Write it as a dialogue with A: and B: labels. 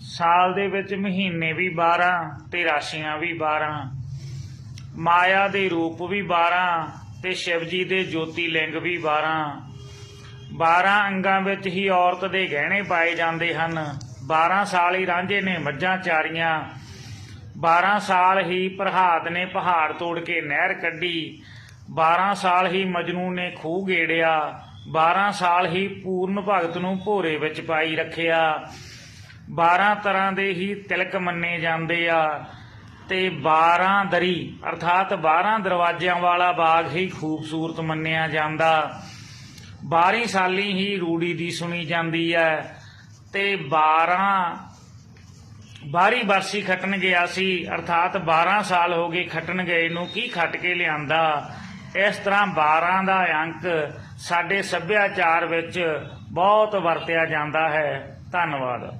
A: ਸਾਲ ਦੇ ਵਿੱਚ ਮਹੀਨੇ ਵੀ 12 ਤੇ ਰਾਸ਼ੀਆਂ ਵੀ 12 ਮਾਇਆ ਦੇ ਰੂਪ ਵੀ 12 ਤੇ ਸ਼ਿਵ ਜੀ ਦੇ ਜੋਤੀ ਲਿੰਗ ਵੀ 12 12 ਅੰਗਾਂ ਵਿੱਚ ਹੀ ਔਰਤ ਦੇ ਗਹਿਣੇ ਪਾਏ ਜਾਂਦੇ ਹਨ। 12 ਸਾਲ ਹੀ ਰਾਂਝੇ ਨੇ ਮੱਝਾਂ ਚਾਰੀਆਂ। 12 ਸਾਲ ਹੀ ਪ੍ਰਹਾਦ ਨੇ ਪਹਾੜ ਤੋੜ ਕੇ ਨਹਿਰ ਕੱਢੀ। 12 ਸਾਲ ਹੀ ਮਜਨੂ ਨੇ ਖੂਹ ਗੇੜਿਆ। 12 ਸਾਲ ਹੀ ਪੂਰਨ ਭਗਤ ਨੂੰ ਭੋਰੇ ਵਿੱਚ ਪਾਈ ਰੱਖਿਆ। 12 ਤਰ੍ਹਾਂ ਦੇ ਹੀ ਤਿਲਕ ਮੰਨੇ ਜਾਂਦੇ ਆ ਤੇ 12 ਦਰੀ, ਅਰਥਾਤ 12 ਦਰਵਾਜ਼ਿਆਂ ਵਾਲਾ ਬਾਗ ਹੀ ਖੂਬਸੂਰਤ ਮੰਨਿਆ ਜਾਂਦਾ। 12 ਸਾਲੀ ਹੀ ਰੂੜੀ ਦੀ ਸੁਣੀ ਜਾਂਦੀ ਹੈ ਤੇ 12 ਬਾਰੀ ਬਰਸੀ ਖੱਟਣ ਗਿਆ ਸੀ, ਅਰਥਾਤ 12 ਸਾਲ ਹੋ ਗਏ ਖੱਟਣ ਗਏ ਨੂੰ ਕੀ ਖੱਟ ਕੇ ਲਿਆਂਦਾ? ਇਸ ਤਰ੍ਹਾਂ 12 ਦਾ ਅੰਕ ਸਾਡੇ ਸੱਭਿਆਚਾਰ ਵਿੱਚ ਬਹੁਤ ਵਰਤਿਆ ਜਾਂਦਾ ਹੈ। ਧੰਨਵਾਦ।